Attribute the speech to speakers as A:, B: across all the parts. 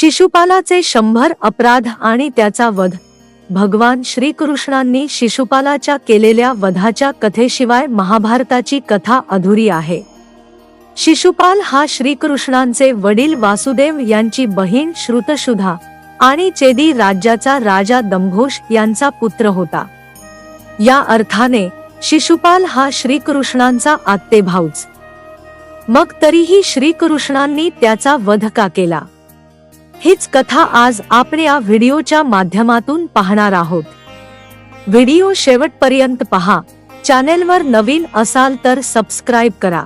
A: शिशुपालाचे शंभर अपराध आणि त्याचा वध. भगवान श्रीकृष्णांनी शिशुपालाच्या केलेल्या वधाच्या कथेशिवाय महाभारताची कथा अधुरी आहे. शिशुपाल हा श्रीकृष्णांचे वडील वासुदेव यांची बहीण श्रुतशुधा आणि चेदी राज्याचा राजा दंभोष यांचा पुत्र होता. या अर्थाने शिशुपाल हा श्रीकृष्णांचा आत्तेभाऊच. मग तरीही श्रीकृष्णांनी त्याचा वध का केला? हीच कथा आज आपण या व्हिडिओच्या माध्यमातून पाहणार आहोत. व्हिडिओ शेवटपर्यंत पहा. चॅनेलवर नवीन असाल तर सबस्क्राईब करा.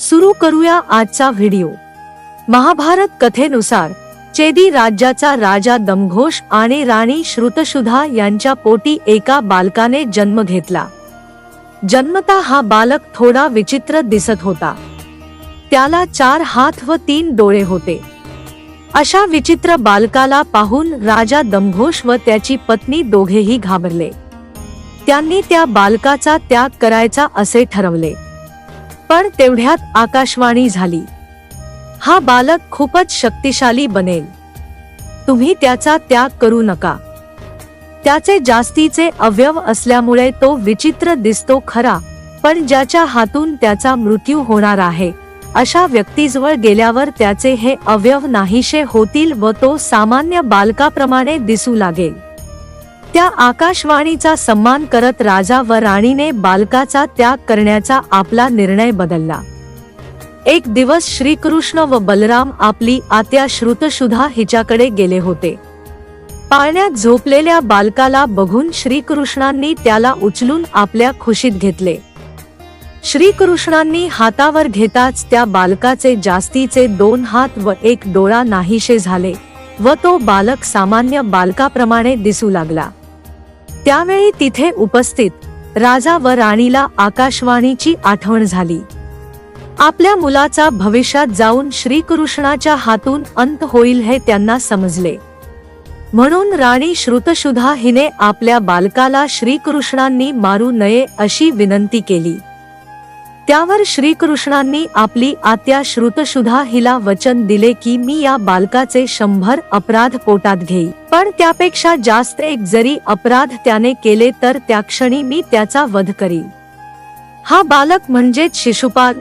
A: सुरू करूया आजचा व्हिडिओ. महाभारत कथेनुसार चेदी राज्याचा राजा दमघोष आणि राणी श्रुतशुधा यांच्या पोटी एका बालकाने जन्म घेतला. जन्मता हा बालक थोडा विचित्र दिसत होता. त्याला चार हात व तीन डोळे होते. अशा विचित्र बालकाला पाहून राजा दंभोष व त्याची पत्नी दोघेही घाबरले. त्यांनी त्या बालकाचा त्याग करायचा असे ठरवले. पण तेवढ्यात आकाशवाणी झाली. हा बालक खूपच शक्तिशाली बनेल. तुम्ही त्याचा त्याग करू नका. त्याचे जास्तीचे अवयव असल्यामुळे तो विचित्र दिसतो खरा पण ज्याच्या हातून त्याचा मृत्यू होणार आहे. अशा व्यक्तीजवळ गेल्यावर त्याचे हे अवयव नाहीशे होतील व तो सामान्य बालकाप्रमाणे दिसू लागेल. त्या आकाशवाणीचा सन्मान करत राजा व राणीने बालकाचा त्याग करण्याचा आपला निर्णय बदलला. एक दिवस श्रीकृष्ण व बलराम आपली आत्या श्रुतशुधा हिच्याकडे गेले होते. पाळण्यात झोपलेल्या बालकाला बघून श्रीकृष्णांनी त्याला उचलून आपल्या खुशीत घेतले. श्रीकृष्णांनी हातावर घेताच त्या बालकाचे जास्तीचे दोन हात व एक डोळा नाहीशे झाले व तो बालक सामान्य बालकाप्रमाणे दिसू लागला. त्यावेळी तिथे उपस्थित राजा व राणीला आकाशवाणीची आठवण झाली. आपल्या मुलाचा भविष्यात जाऊन श्रीकृष्णाच्या हातून अंत होईल हे त्यांना समजले. म्हणून राणी श्रुतशुधा हिने आपल्या बालकाला श्रीकृष्णांनी मारू नये अशी विनंती केली. त्यावर श्रीकृष्णांनी आपली आत्या श्रुतशुधा हिला वचन दिले की मी या बालकाचे शंभर अपराध पोटात घेई. पण त्यापेक्षा जास्त एक जरी अपराध त्याने केले तर त्या क्षणी मी त्याचा वध करी हा बालक म्हणजेच शिशुपाल.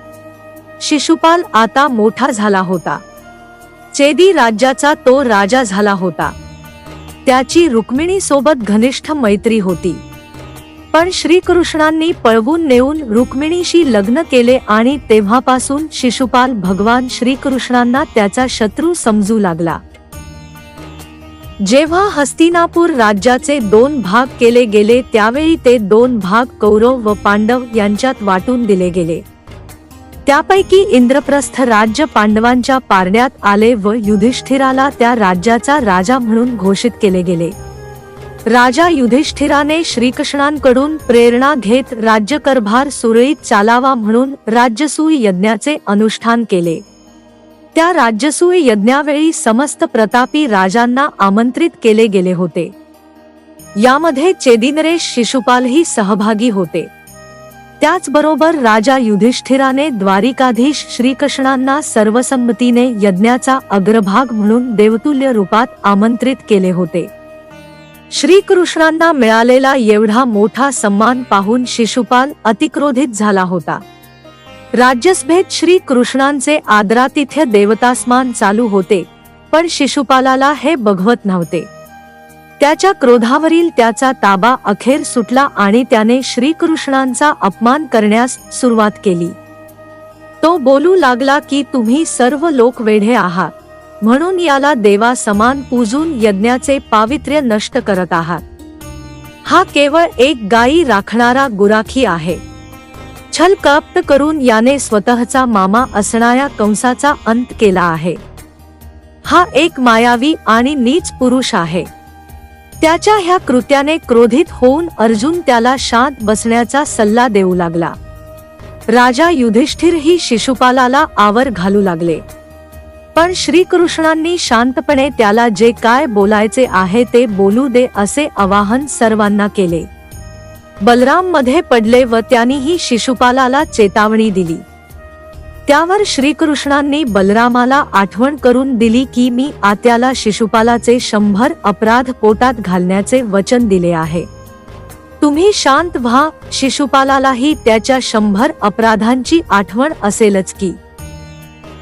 A: शिशुपाल आता मोठा झाला होता. चेदी राज्याचा तो राजा झाला होता. त्याची रुक्मिणी सोबत घनिष्ठ मैत्री होती. पण श्रीकृष्णांनी पळवून नेऊन रुक्मिणीशी लग्न केले आणि तेव्हापासून शिशुपाल भगवान श्रीकृष्णांना त्याचा शत्रू समजू लागला. जेव्हा हस्तिनापूर राज्याचे दोन भाग केले गेले त्यावेळी ते दोन भाग कौरव व पांडव यांच्यात वाटून दिले गेले. त्यापैकी इंद्रप्रस्थ राज्य पांडवांच्या पारण्यात आले व युधिष्ठिराला त्या राज्याचा राजा म्हणून घोषित केले गेले. राजा युधिष्ठिराने श्रीकृष्णांकडून प्रेरणा घेत राज्यकारभार सुरळीत चालावा म्हणून राज्यसूय यज्ञाचे अनुष्ठान केले. त्या राज्यसूय यज्ञावेळी समस्त प्रतापी राजांना आमंत्रित केले गेले होते. यामध्ये चेदिनरेश शिशुपालही सहभागी होते. त्याचबरोबर राजा युधिष्ठिराने द्वारिकाधीश श्रीकृष्णांना सर्वसंमतीने यज्ञाचा अग्रभाग म्हणून देवतुल्य रूपात आमंत्रित केले होते. श्रीकृष्णांना मिळालेला एवढा मोठा सन्मान पाहून शिशुपाल अतिक्रोधित झाला होता. राज्यसभेत श्रीकृष्णांचे आदरातिथ्य देवतास्मान चालू होते पण शिशुपालाला हे बघवत नव्हते. त्याच्या क्रोधावरील त्याचा ताबा अखेर सुटला आणि त्याने श्रीकृष्णांचा अपमान करण्यास सुरुवात केली. तो बोलू लागला की तुम्ही सर्व लोक वेढे आहात. म्हणून याला देवा समान पूजून यज्ञाचे पावित्र्य नष्ट करत आहात. हा केवळ एक गायी राखणारा गुराखी आहे. छल कप्त करून याने स्वतःचा मामा असणाऱ्या कंसाचा अंत केला आहे. हा एक मायावी आणि नीच पुरुष आहे. त्याच्या ह्या कृत्याने क्रोधित होऊन अर्जुन त्याला शांत बसण्याचा सल्ला देऊ लागला. राजा युधिष्ठिर ही शिशुपालाला आवर घालू लागले. पण श्रीकृष्णांनी शांतपणे त्याला जे काय बोलायचे आहे ते बोलू दे असे आवाहन सर्वांना केले. बलराममध्ये पडले व त्यांनीही शिशुपालाला चेतावणी दिली. त्यावर श्रीकृष्णांनी बलरामाला आठवण करून दिली की मी आत्याला शिशुपालाचे शंभर अपराध पोटात घालण्याचे वचन दिले आहे. तुम्ही शांत व्हा शिशुपालालाही त्याच्या शंभर अपराधांची आठवण असेलच की.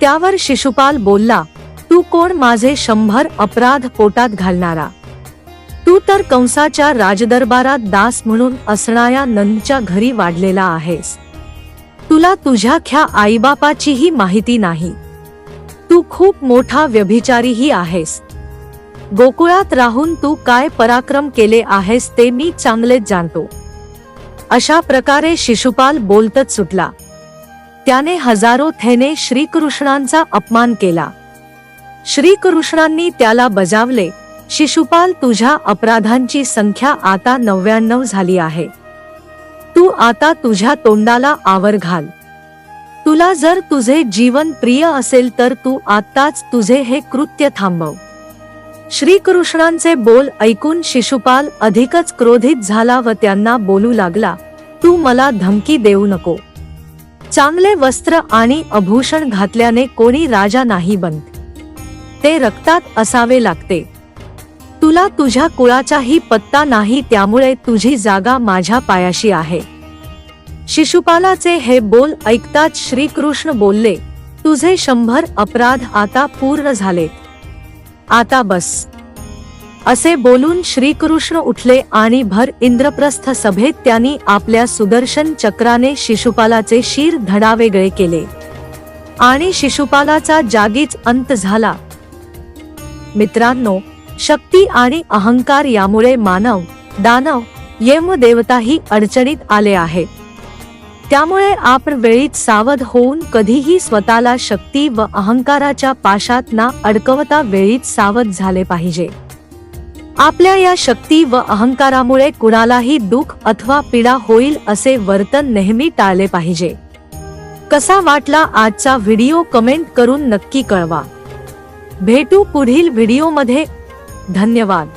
A: त्यावर शिशुपाल बोलला तू कोण माझे शंभर अपराध पोटात घालणारा? तू तर कंसाच्या राजदरबारात दास म्हणून असणाऱ्या नंदच्या घरी वाढलेला आहेस. तुला तुझ्या ख्या आईबापाचीही माहिती नाही. तू खूप मोठा व्यभिचारीही आहेस. गोकुळात राहून तू काय पराक्रम केले आहेस ते मी चांगलेच जाणतो. अशा प्रकारे शिशुपाल बोलतच सुटला. त्याने हजारो थेने श्रीकृष्णांचा अपमान केला. श्रीकृष्णांनी त्याला बजावले शिशुपाल तुझ्या अपराधांची संख्या आता नव्याण्णव झाली आहे. तू आता तुझ्या तोंडाला आवर घाल. तुला जर तुझे जीवन प्रिय असेल तर तू आत्ताच तुझे हे कृत्य थांबव. श्रीकृष्णांचे बोल ऐकून शिशुपाल अधिकच क्रोधित झाला व त्यांना बोलू लागला तू मला धमकी देऊ नको. चांगले वस्त्र आणि आभूषण घातल्याने कोणी राजा नाही बनत. ते रक्तात असावे लागते. तुला तुझ्या कुळाचाही पत्ता नाही त्यामुळे तुझी जागा माझ्या पायाशी आहे. शिशुपालाचे हे बोल ऐकताच श्रीकृष्ण बोलले तुझे शंभर अपराध आता पूर्ण झालेत आता बस. असे बोलून श्रीकृष्ण उठले आणि भर इंद्रप्रस्थ सभेत त्यांनी आपल्या सुदर्शन चक्राने शिशुपालाचे शिर धडावेगळे केले. आणि शिशुपालाचा जागीच अंत झाला. मित्रांनो शक्ती आणि अहंकार यामुळे मानव दानव यम देवताही अडचणीत आले आहेत त्यामुळे आपण वेळीत सावध होऊन कधीही स्वतःला शक्ती व अहंकाराच्या पाशात ना अडकवता वेळीत सावध झाले पाहिजे. आपल्या या शक्ती व अहंकारामुळे कुणालाही दुःख अथवा पीडा होईल असे वर्तन नेहमी टाळले पाहिजे. कसा वाटला आजचा व्हिडिओ कमेंट करून नक्की कळवा. भेटू पुढील व्हिडिओमध्ये. धन्यवाद.